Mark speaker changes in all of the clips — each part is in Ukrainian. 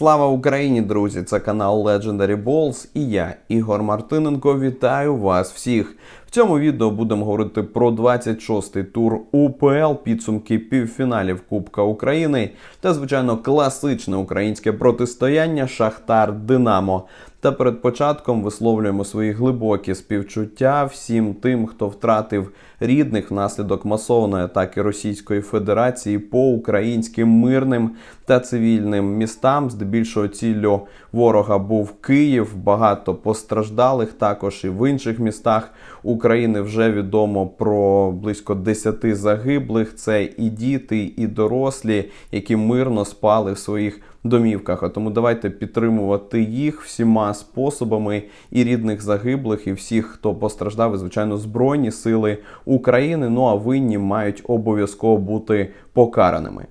Speaker 1: Слава Україні, друзі! Це канал Legendary Balls і я, Ігор Мартиненко, вітаю вас всіх. В цьому відео будемо говорити про 26-й тур УПЛ, підсумки півфіналів Кубка України та, звичайно, класичне українське протистояння Шахтар Динамо. Та перед початком висловлюємо свої глибокі співчуття всім тим, хто втратив рідних внаслідок масованої атаки Російської Федерації по українським мирним та цивільним містам. Здебільшого ціллю ворога був Київ. Багато постраждалих також і в інших містах України вже відомо про близько 10 загиблих. Це і діти, і дорослі, які мирно спали в своїх домівках. А тому давайте підтримувати їх всіма способами і рідних загиблих, і всіх, хто постраждав, і звичайно, збройні сили України. Ну а винні мають обов'язково бути покараними.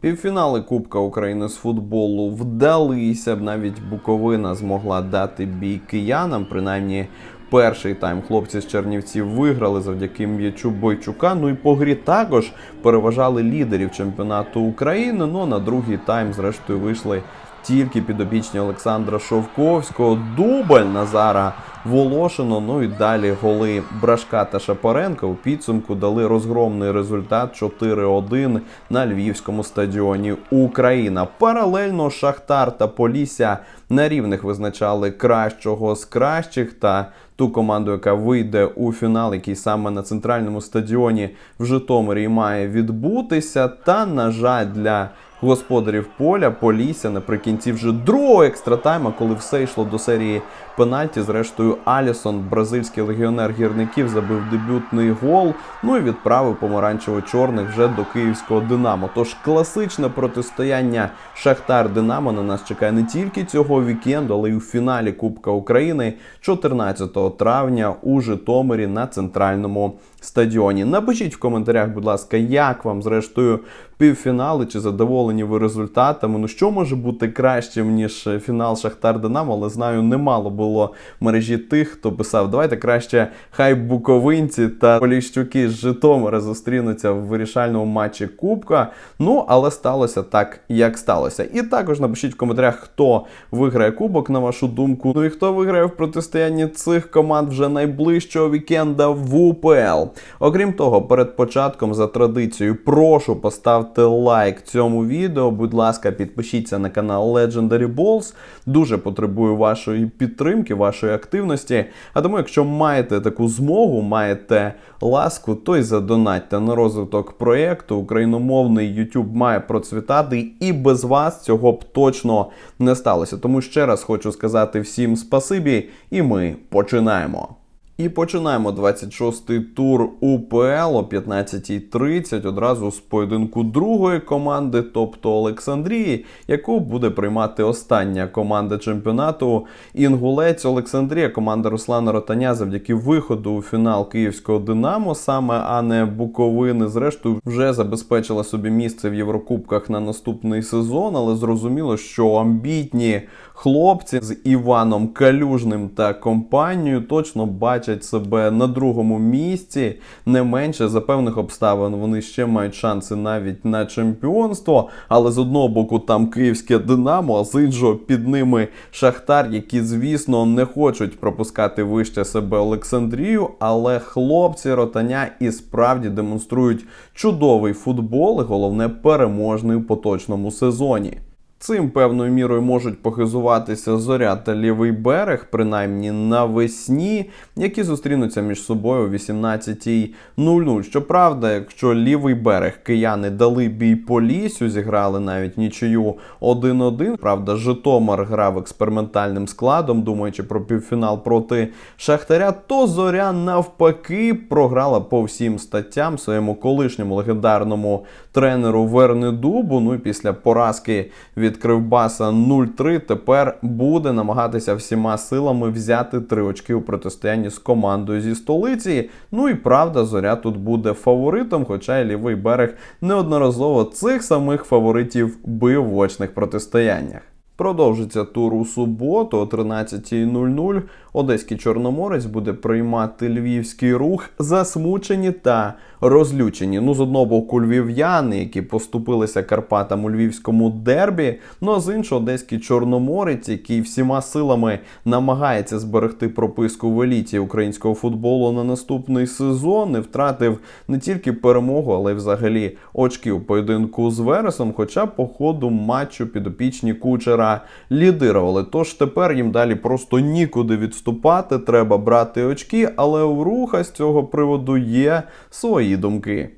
Speaker 1: Півфінали Кубка України з футболу вдалися. Навіть Буковина змогла дати бій киянам. Принаймні, перший тайм хлопці з Чернівців виграли завдяки м'ячу Бойчука. Ну і по грі також переважали лідерів чемпіонату України. Ну на другий тайм, зрештою, вийшли тільки підопічні Олександра Шовковського. Дубль Назара Волошино. Ну і далі голи Брашка та Шапаренка у підсумку дали розгромний результат 4-1 на львівському стадіоні Україна. Паралельно Шахтар та Полісся на рівних визначали кращого з кращих та ту команду, яка вийде у фінал, який саме на центральному стадіоні в Житомирі має відбутися. Та, на жаль, для господарів поля Полісся наприкінці вже другого екстратайма, коли все йшло до серії пенальті. Зрештою, Алісон, бразильський легіонер гірників, забив дебютний гол. Ну і відправив помаранчево-чорних вже до київського Динамо. Тож класичне протистояння Шахтар Динамо на нас чекає не тільки цього вікенду, але й у фіналі Кубка України 14 травня у Житомирі на центральному стадіоні. Напишіть в коментарях, будь ласка, як вам зрештою півфінали, чи задоволені ви результатами. Ну що може бути кращим ніж фінал Шахтар Динамо, але знаю, немало було в мережі тих, хто писав: давайте краще хай буковинці та поліщуки з Житомира зустрінуться в вирішальному матчі Кубка. Ну але сталося так, як сталося. І також напишіть в коментарях, хто виграє кубок, на вашу думку. Ну і хто виграє в протистоянні цих команд вже найближчого вікенда в УПЛ. Окрім того, перед початком за традицією прошу поставте лайк цьому відео. Будь ласка, підпишіться на канал Legendary Balls. Дуже потребую вашої підтримки, вашої активності. А тому, якщо маєте таку змогу, маєте ласку, то й задонатьте на розвиток проєкту. Україномовний YouTube має процвітати, і без вас цього б точно не сталося. Тому ще раз хочу сказати всім спасибі, і ми починаємо. І починаємо 26-й тур УПЛ о 15.30 одразу з поєдинку другої команди, тобто Олександрії, яку буде приймати остання команда чемпіонату. Інгулець Олександрія, команда Руслана Ротаня, завдяки виходу у фінал київського Динамо, саме а не Буковини. Зрештою, вже забезпечила собі місце в Єврокубках на наступний сезон, але зрозуміло, що амбітні хлопці з Іваном Калюжним та компанією точно бачать себе на другому місці. Не менше за певних обставин вони ще мають шанси навіть на чемпіонство. Але з одного боку там київське Динамо, а з іншого під ними Шахтар, які, звісно, не хочуть пропускати вище себе Олександрію. Але хлопці ротаня і справді демонструють чудовий футбол, і головне переможний у поточному сезоні. Цим певною мірою можуть похизуватися зоря та лівий берег, принаймні навесні, які зустрінуться між собою о 18.00. Щоправда, якщо лівий берег кияни дали бій по лісю, зіграли навіть нічию 1-1. Правда, Житомир грав експериментальним складом, думаючи про півфінал проти Шахтаря, то зоря навпаки програла по всім статтям своєму колишньому легендарному тренеру Вернедубу. Ну і після поразки від Кривбаса 0-3 тепер буде намагатися всіма силами взяти три очки у протистоянні з командою зі столиці. Ну і правда, зоря тут буде фаворитом, хоча й лівий берег неодноразово цих самих фаворитів бив в очних протистояннях. Продовжиться тур у суботу о 13.00. Одеський Чорноморець буде приймати львівський рух засмучені та розлючені. Ну, з одного боку, львів'яни, які поступилися Карпатам у львівському дербі. Ну а з іншого, одеський чорноморець, який всіма силами намагається зберегти прописку в еліті українського футболу на наступний сезон, не втратив не тільки перемогу, але й взагалі очки у поєдинку з Вересом. Хоча по ходу матчу підопічні кучера лідирували. Тож тепер їм далі просто нікуди відступати, треба брати очки, але у руха з цього приводу є свої думки.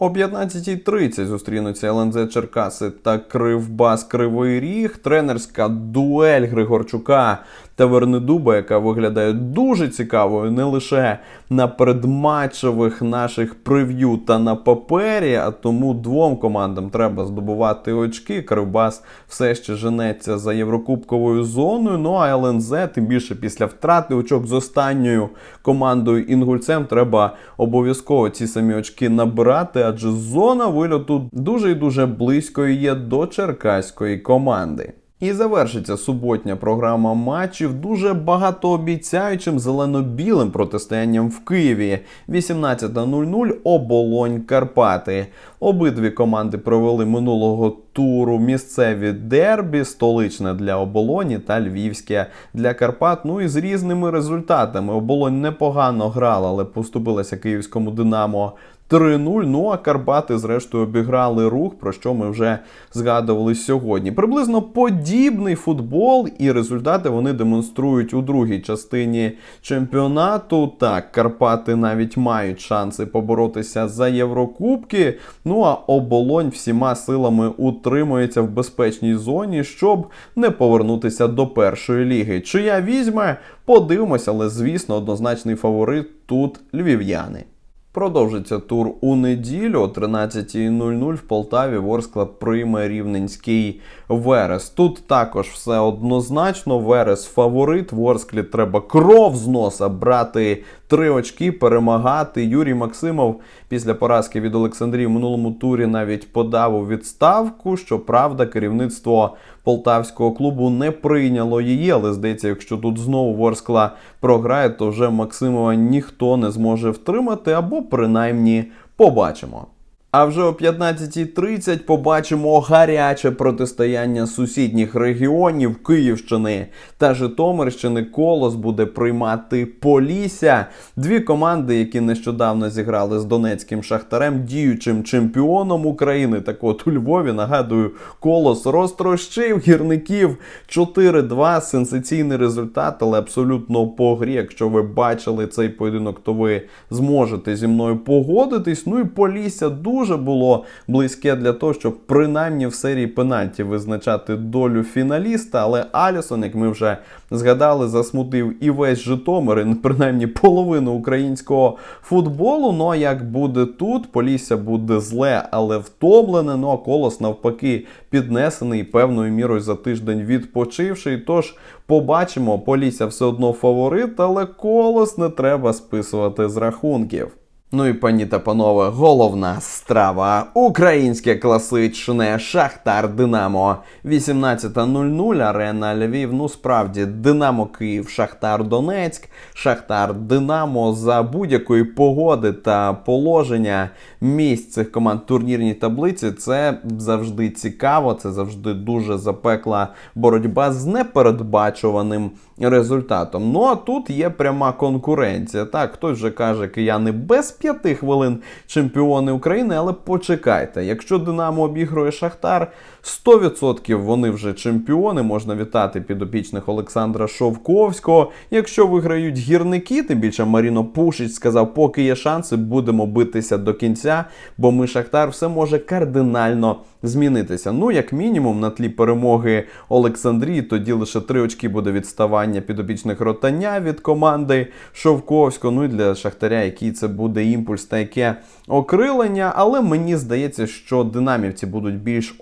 Speaker 1: О 15.30 зустрінуться ЛНЗ Черкаси та Кривбас Кривий Ріг. Тренерська дуель Григорчука та Вернедуба, яка виглядає дуже цікавою не лише на передматчевих наших прев'ю та на папері, а тому двом командам треба здобувати очки. Кривбас все ще женеться за Єврокубковою зоною. Ну а ЛНЗ, тим більше після втрати очок з останньою командою інгульцем, треба обов'язково ці самі очки набирати, адже зона вильоту дуже і дуже близькою є до черкаської команди. І завершиться суботня програма матчів дуже багатообіцяючим зелено-білим протистоянням в Києві. 18.00 оболонь Карпати. Обидві команди провели минулого туру місцеві дербі, столичне для оболоні та львівське для Карпат. Ну і з різними результатами. Оболонь непогано грала, але поступилася київському Динамо 3-0. Ну а Карпати, зрештою, обіграли рух, про що ми вже згадували сьогодні. Приблизно подібний футбол, і результати вони демонструють у другій частині чемпіонату. Так, Карпати навіть мають шанси поборотися за Єврокубки. Ну а оболонь всіма силами утримується в безпечній зоні, щоб не повернутися до першої ліги. Чия візьме, подивимося, але звісно, однозначний фаворит тут львів'яни. Продовжиться тур у неділю о 13.00 в Полтаві Ворскла прийме Рівненський Верес. Тут також все однозначно. Верес фаворит. Ворсклі треба кров з носа брати три очки, перемагати. Юрій Максимов після поразки від Олександрії в минулому турі навіть подав у відставку. Щоправда, керівництво полтавського клубу не прийняло її, але здається, якщо тут знову Ворскла програє, то вже Максимова ніхто не зможе втримати, або принаймні побачимо. А вже о 15.30 побачимо гаряче протистояння сусідніх регіонів Київщини та Житомирщини. Колос буде приймати Полісся. Дві команди, які нещодавно зіграли з Донецьким Шахтарем, діючим чемпіоном України. Так от у Львові нагадую, колос розтрощив гірників 4-2. Сенсаційний результат, але абсолютно по грі. Якщо ви бачили цей поєдинок, то ви зможете зі мною погодитись. Ну і Полісся дуже було близьке для того, щоб принаймні в серії пенальті визначати долю фіналіста. Але Алісон, як ми вже згадали, засмутив і весь Житомир, і принаймні половину українського футболу. Ну а як буде тут, Полісся буде зле, але втомлене. Ну а колос навпаки піднесений певною мірою за тиждень відпочивший. Тож побачимо, Полісся все одно фаворит, але колос не треба списувати з рахунків. Ну і пані та панове, головна страва. Українське класичне Шахтар Динамо. 18.00 арена Львів. Ну справді Динамо Київ, Шахтар Донецьк, Шахтар Динамо за будь-якої погоди та положення місць цих команд турнірній таблиці. Це завжди цікаво, це завжди дуже запекла боротьба з непередбачуваним результатом. Ну а тут є пряма конкуренція. Так, хтось вже каже, кияни без п'яти хвилин чемпіони України, але почекайте, якщо Динамо обігрує Шахтар, 100% вони вже чемпіони. Можна вітати підопічних Олександра Шовковського. Якщо виграють гірники, тим більше Маріно Пушич сказав, поки є шанси, будемо битися до кінця, бо ми Шахтар все може кардинально змінитися. Ну, як мінімум, на тлі перемоги Олександрії, тоді лише три очки буде відставання підопічних ротання від команди Шовковського. Ну і для Шахтаря, який це буде імпульс та яке окрилення. Але мені здається, що динамівці будуть більш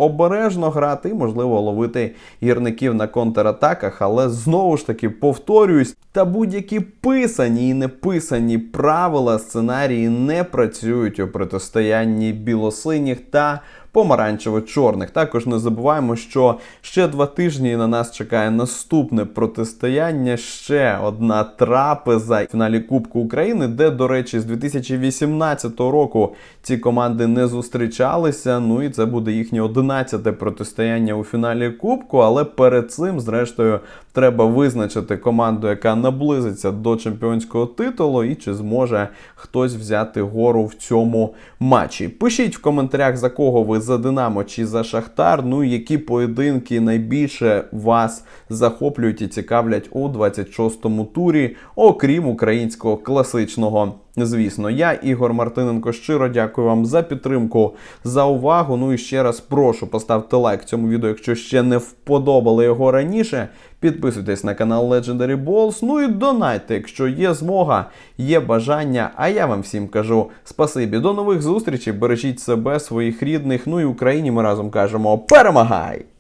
Speaker 1: обережно грати і, можливо, ловити гірників на контратаках. Але знову ж таки повторююсь, та будь-які писані і неписані правила сценарії не працюють у протистоянні білосиніх та помаранчево-чорних. Також не забуваємо, що ще два тижні на нас чекає наступне протистояння. Ще одна трапеза в фіналі Кубку України, де, до речі, з 2018 року ці команди не зустрічалися. Ну і це буде їхнє 11-те протистояння у фіналі Кубку. Але перед цим, зрештою, треба визначити команду, яка наблизиться до чемпіонського титулу, і чи зможе хтось взяти гору в цьому матчі. Пишіть в коментарях, за кого ви за Динамо чи за Шахтар. Ну і які поєдинки найбільше вас захоплюють і цікавлять у 26-му турі, окрім українського класичного. Звісно, я, Ігор Мартиненко, щиро дякую вам за підтримку, за увагу. Ну і ще раз прошу поставте лайк цьому відео, якщо ще не вподобали його раніше. Підписуйтесь на канал Legendary Balls, ну і донайте, якщо є змога, є бажання. А я вам всім кажу спасибі. До нових зустрічей. Бережіть себе, своїх рідних. Ну і Україні ми разом кажемо перемагай!